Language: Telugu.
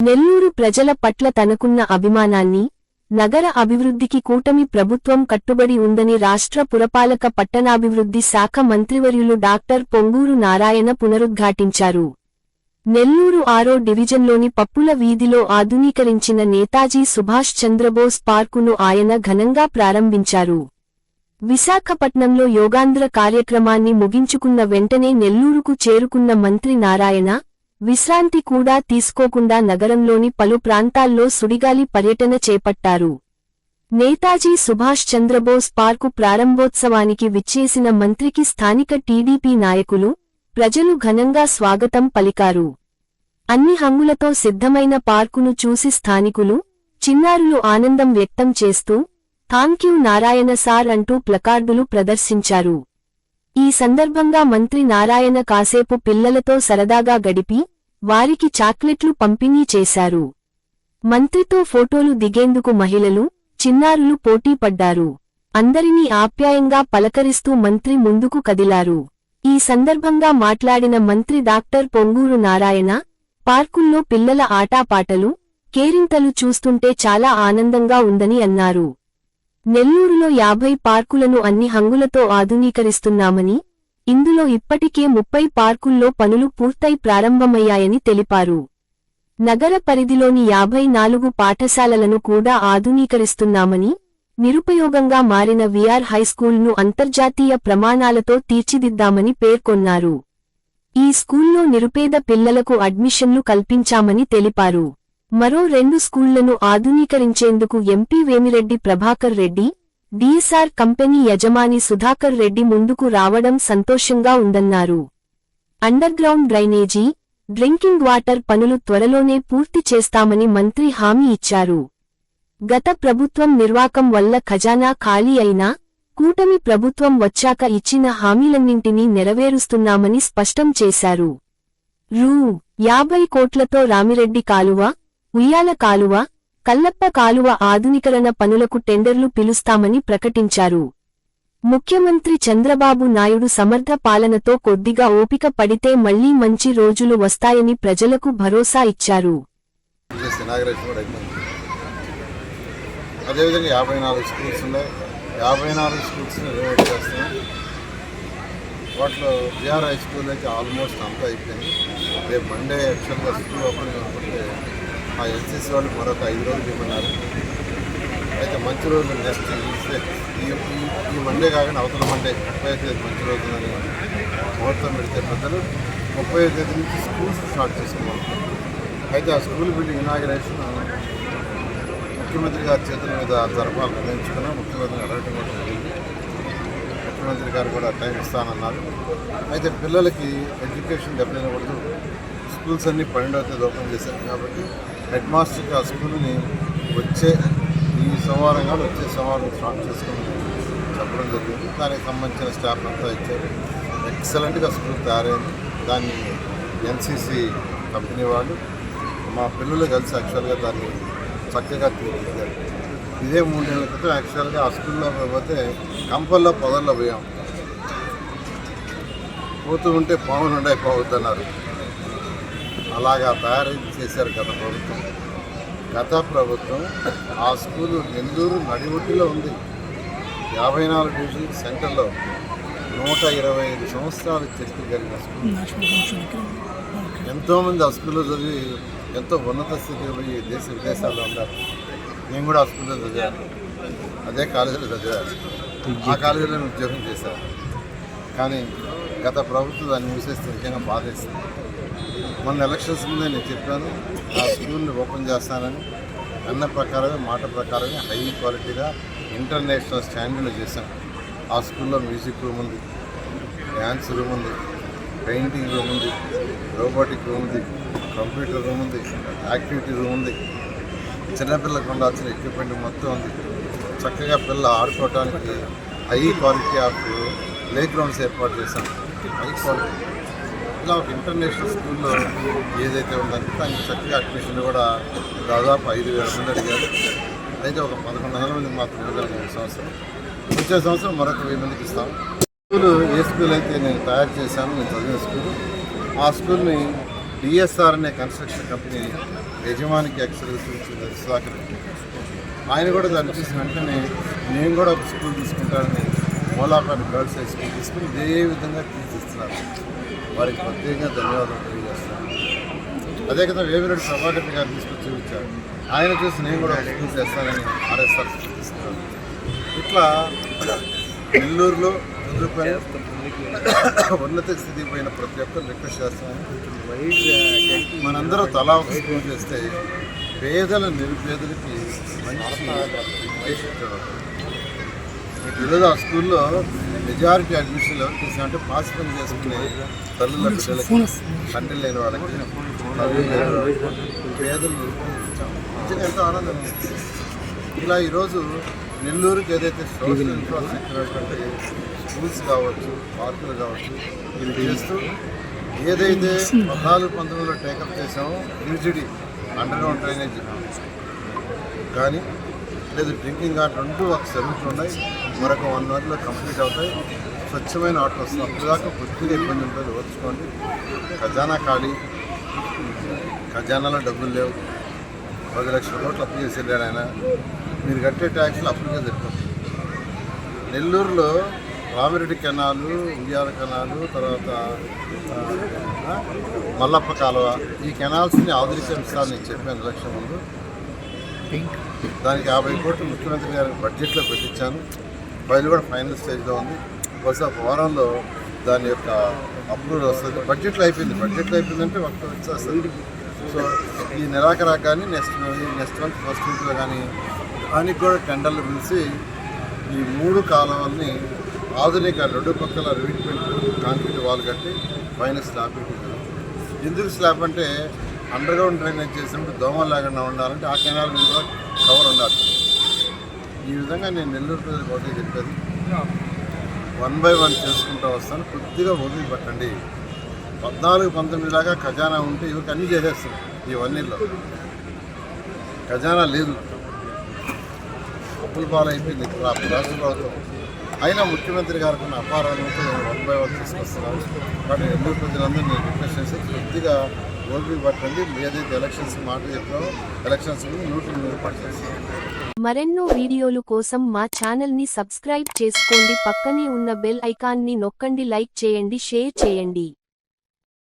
నెల్లూరు ప్రజల పట్ల తనకున్న అభిమానాన్ని నగర అభివృద్ధికి కూటమి ప్రభుత్వం కట్టుబడి ఉందని రాష్ట్ర పురపాలక పట్టణాభివృద్ధి శాఖ మంత్రివర్యులు డాక్టర్ పొంగూరు నారాయణ పునరుద్ఘాటించారు. నెల్లూరు ఆరో డివిజన్లోని పప్పుల వీధిలో ఆధునీకరించిన నేతాజీ సుభాష్ చంద్రబోస్ పార్కును ఆయన ఘనంగా ప్రారంభించారు. విశాఖపట్నంలో యోగాంధ్ర కార్యక్రమాన్ని ముగించుకున్న వెంటనే నెల్లూరుకు చేరుకున్న మంత్రి నారాయణ విశ్రాంతి కూడా తీసుకోకుండా నగరంలోని పలు ప్రాంతాల్లో సుడిగాలి పర్యటన చేపట్టారు. నేతాజీ సుభాష్ చంద్రబోస్ పార్కు ప్రారంభోత్సవానికి విచ్చేసిన మంత్రికి స్థానిక టీడీపీ నాయకులు ప్రజలు ఘనంగా స్వాగతం పలికారు. అన్ని హంగులతో సిద్ధమైన పార్కును చూసి స్థానికులు చిన్నారులు ఆనందం వ్యక్తం చేస్తూ థాంక్యూ నారాయణ సార్ అంటూ ప్లకార్డులు ప్రదర్శించారు. ఈ సందర్భంగా మంత్రి నారాయణ కాసేపు పిల్లలతో సరదాగా గడిపి వారికి చాక్లెట్లు పంపిణీ చేశారు. మంత్రితో ఫోటోలు దిగేందుకు మహిళలు చిన్నారులు పోటీపడ్డారు అందరినీ ఆప్యాయంగా పలకరిస్తూ మంత్రి ముందుకు కదిలారు. ఈ సందర్భంగా మాట్లాడిన మంత్రి డాక్టర్ పొంగూరు నారాయణ పార్కుల్లో పిల్లల ఆటాపాటలు కేరింతలు చూస్తుంటే చాలా ఆనందంగా ఉందని అన్నారు. నెల్లూరులో యాభై పార్కులను అన్ని హంగులతో ఆధునీకరిస్తున్నామని ఇందులో ఇప్పటికే ముప్పై పార్కుల్లో పనులు పూర్తయి ప్రారంభమయ్యాయని తెలిపారు. నగర పరిధిలోని యాభై నాలుగు పాఠశాలలను కూడా ఆధునీకరిస్తున్నామని నిరుపయోగంగా మారిన విఆర్ హైస్కూల్ను అంతర్జాతీయ ప్రమాణాలతో తీర్చిదిద్దామని పేర్కొన్నారు. ఈ స్కూల్లో నిరుపేద పిల్లలకు అడ్మిషన్లు కల్పించామని తెలిపారు. మరో రెండు స్కూళ్ళను ఆధునీకరించేందుకు MP Vemireddy Prabhakar Reddy DSR company యజమాని సుధాకర్ రెడ్డి ముందుకు రావడం సంతోషంగా ఉందన్నారు. అండర్గ్రౌండ్ డ్రైనేజీ డ్రింకింగ్ వాటర్ పనులు త్వరలోనే పూర్తి చేస్తామని మంత్రి హామీ ఇచ్చారు. గత ప్రభుత్వం నిర్వాకం వల్ల ఖజానా ఖాళీ అయినా కూటమి ప్రభుత్వం వచ్చాక ఇచ్చిన హామీలన్నింటినీ నెరవేరుస్తున్నామని స్పష్టం చేశారు. రూ. యాభై కోట్లతో రామిరెడ్డి కాలువ ఉయ్యాల కాలువ కల్లప్ప కాలువ ఆధునీకరణ పనులకు టెండర్లు పిలుస్తామని ప్రకటించారు. ముఖ్యమంత్రి చంద్రబాబు నాయుడు సమర్థ పాలనతో కొద్దిగా ఓపిక పడితే మళ్ళీ మంచి రోజులు వస్తాయని ప్రజలకు భరోసా ఇచ్చారు. అదేవిధంగా యాభై నాలుగు స్కూల్స్ ఉన్నాయి. యాభై నాలుగు స్కూల్స్ని రినోవేట్ చేస్తున్నాం. వాటిలో బీఆర్ హై స్కూల్ అయితే ఆల్మోస్ట్ అంతా అయిపోయింది. రేపు మండే యాక్చువల్గా స్కూల్ ఓపెన్ కాకపోతే ఆ ఎన్సీసీ వాళ్ళు మరొక ఐదు రోజులు ఇవ్వన్నారు అయితే మంచి రోజు నెక్స్ట్ ఈ ఈ- మండే కాకుండా అవతల మండే ముప్పై తేదీ మంచి రోజు అని ముహూర్తం పెడితే పెద్దలు ముప్పై తేదీ నుంచి స్కూల్స్ స్టార్ట్ చేసుకున్నాం అయితే ఆ స్కూల్ బిల్డింగ్ ఇనాగరేషన్ ముఖ్యమంత్రి గారి చేతుల మీద జరపాలని నిర్ణయించుకున్నా. ముఖ్యమంత్రిని అడగటం కూడా జరిగింది. ముఖ్యమంత్రి గారు కూడా టైం ఇస్తానన్నారు. అయితే పిల్లలకి ఎడ్యుకేషన్ దెబ్బతినకూడదు స్కూల్స్ అన్నీ పన్నెండవ తేదీ ఓపెన్ చేశారు కాబట్టి హెడ్ మాస్టర్కి ఆ స్కూల్ని వచ్చే ఈ సోమవారం కాదు వచ్చే సోమవారం స్టార్ట్ చేసుకుని చెప్పడం జరిగింది. దానికి సంబంధించిన స్టాఫ్ అంతా ఇచ్చారు. ఎక్సలెంట్గా స్కూల్ తయారైంది. దాన్ని ఎన్సీసీ కంపెనీ వాళ్ళు మా పిల్లలు కలిసి యాక్చువల్గా దాన్ని చక్కగా తీర్చిదిద్దారు. ఇదే మూడేళ్ళ క్రితం యాక్చువల్గా ఆ స్కూల్లో పోతే కంపల్లో పొదల్లో పోయాం. పోతూ ఉంటే పావులు ఉండే పోవద్దన్నారు. అలాగా తయారు చేశారు గత ప్రభుత్వం. గత ప్రభుత్వం ఆ స్కూలు నెల్లూరు నడిఒడ్డులో ఉంది. యాభై నాలుగు డివిజన్ సెంటర్లో నూట ఇరవై ఐదు సంవత్సరాలు చరిత్ర కలిగిన స్కూల్. ఎంతోమంది ఆ స్కూల్లో చదివి ఎంతో ఉన్నత స్థితికి పోయి దేశ విదేశాల్లో ఉన్నారు. నేను కూడా ఆ స్కూల్లో చదివాను. అదే కాలేజీలో చదివాను. ఆ కాలేజీలో ఉద్యోగం చేశాను. కానీ గత ప్రభుత్వం దాన్ని మూసేస్తే నిజంగా బాధేస్తుంది మొన్న ఎలక్షన్స్ ముందే నేను చెప్పాను ఆ స్కూల్ని ఓపెన్ చేస్తానని అన్న ప్రకారమే మాట ప్రకారమే హై క్వాలిటీగా ఇంటర్నేషనల్ స్టాండర్డ్ చేశాం. ఆ స్కూల్లో మ్యూజిక్ రూమ్ ఉంది డ్యాన్స్ రూమ్ ఉంది పెయింటింగ్ రూమ్ ఉంది రోబోటిక్ రూమ్ ఉంది కంప్యూటర్ రూమ్ ఉంది యాక్టివిటీ రూమ్ ఉంది. చిన్నపిల్లలకు ఉండాల్సిన ఎక్విప్మెంట్ మొత్తం ఉంది. చక్కగా పిల్ల ఆడుకోవడానికి high quality of play grounds ఏర్పాటు చేశాం. High quality. ఇలా ఒక ఇంటర్నేషనల్ స్కూల్లో ఏదైతే ఉందంటే దానికి చక్కగా అడ్మిషన్ కూడా దాదాపు ఐదు వేల మంది అడిగారు. అయితే ఒక పదకొండు వందల మంది మాత్రం ఇవ్వగలిగిన సంవత్సరం. వచ్చే సంవత్సరం మరొక వెయ్యి మందికి ఇస్తాం. స్కూల్ ఏ స్కూల్ అయితే నేను తయారు చేశాను నేను చదివిన స్కూల్ ఆ స్కూల్ని డిఎస్ఆర్ అనే కన్స్ట్రక్షన్ కంపెనీ యజమానికి ఎక్సలెన్స్ సుధాకర్. ఆయన కూడా దాన్ని చూసిన వెంటనే నేను కూడా ఒక స్కూల్ తీసుకుంటానని మూలాపేట గర్ల్స్ హై స్కూల్ తీసుకుని ఇదే విధంగా తీర్చిస్తున్నారు వారికి ప్రత్యేకంగా ధన్యవాదాలు తెలియజేస్తాను. అదే కదా వేమిరెడ్డి ప్రభాకర్ గారు తీసుకొచ్చి చూపించారు. ఆయన చూసి నేను కూడా ఒక చేస్తానని ఆర్ఎస్ఆర్ తీసుకున్నాను ఇట్లా నెల్లూరులో చదువుకొని ఉన్నత స్థితికి పోయిన ప్రతి ఒక్కరు రిక్వెస్ట్ చేస్తాను మనందరం తలా ఒక స్కూల్ చేస్తే పేదల నిరుపేదలకి మంచి ఈరోజు ఆ స్కూల్లో మెజారిటీ అడ్మిషన్లు ఎవరు చేసామంటే పాస్ పని చేసుకునే తల్లుల బిడ్డలకి తండ్రి లేని వాళ్ళకి పేదలు. నిజంగా ఎంతో ఆనందం. ఇలా ఈరోజు నెల్లూరుకి ఏదైతే సోషల్ ఇన్ఫ్రాస్ట్రక్చర్ అంటే స్కూల్స్ కావచ్చు పార్కులు కావచ్చు ఇవి చేస్తూ ఏదైతే పద్నాలుగు పంతొమ్మిదిలో టేకప్ చేసామో యూజిడి అండర్ గ్రౌండ్ డ్రైనేజ్ కానీ లేదు డ్రింకింగ్ వాటర్ రెండు ఒక సెవెంటీ ఉన్నాయి. మరొక వన్ అవర్లో కంప్లీట్ అవుతాయి. స్వచ్ఛమైన వాటర్ వస్తుంది. అప్పటిదాకా కొద్దిగా ఇబ్బంది ఉంటుంది. ఓర్చుకోండి. ఖజానా ఖాళీ. ఖజానాలో డబ్బులు లేవు. పది లక్షల కోట్లు అప్పు చేసి వెళ్ళాడు ఆయన. మీరు కట్టే ట్యాక్స్లు అప్పుడుగా సరిపోతుంది నెల్లూరులో రామిరెడ్డి కెనాలు ఉయ్యాల కెనాలు తర్వాత మల్లప్ప కాలువ. ఈ కెనాల్స్ని ఆధునీకరించాలని నేను చెప్పాను లక్ష్యం ముందు. దానికి యాభై కోట్లు ముఖ్యమంత్రి గారి బడ్జెట్లో పెట్టించాను. ఫైల్ కూడా ఫైనల్ స్టేజ్లో ఉంది. బహుశా ఒక వారంలో దాని యొక్క అప్రూవల్ వస్తుంది. బడ్జెట్లో అయిపోయింది. బడ్జెట్లో అయిపోయిందంటే ఒక వచ్చేస్తుంది సో ఈ నెలాఖరా కానీ నెక్స్ట్ నెక్స్ట్ మంత్ ఫస్ట్ వీక్లో కానీ దానికి కూడా టెండర్లు పిలిచి ఈ మూడు కాలువల్ని ఆధునిక రెండు పక్కల రీట్మెంట్ కాంక్రీట్ వాల్ కట్టి పైన స్లాబ్ ఎందుకు స్లాబ్ అంటే అండర్గ్రౌండ్ డ్రైనేజ్ చేసినప్పుడు దోమలు లేకుండా ఉండాలంటే ఆ కెనాల్ మీద కూడా కవర్ ఉండాలి. ఈ విధంగా నేను నెల్లూరు ప్రజలకు ఒకటే చెప్పేది. వన్ బై వన్ చేసుకుంటూ వస్తాను. కొద్దిగా వదిలి పట్టండి. పద్నాలుగు పంతొమ్మిది దాకా ఖజానా ఉంటే ఇవి అన్నీ చేసేస్తాం ఈ వన్నీలో ఖజానా లేదు. అప్పుల పాలైపోయింది రాష్ట్ర ప్రభుత్వం. అయినా ముఖ్యమంత్రి గారికి ఉన్న అపారాలతో వన్ బై వన్ తీసుకొస్తున్నారు కానీ నెల్లూరు ప్రజలందరూ నేను రిక్వెస్ట్ చేసి కొద్దిగా ఓపిక పట్టండి. ఏదైతే ఎలక్షన్స్ మాట చెప్పామో ఎలక్షన్స్ నూరు మరెన్నో వీడియోలు కోసం మా ఛానల్ని సబ్స్క్రైబ్ చేసుకోండి. పక్కనే ఉన్న బెల్ ఐకాన్ని నొక్కండి. లైక్ చేయండి. షేర్ చేయండి.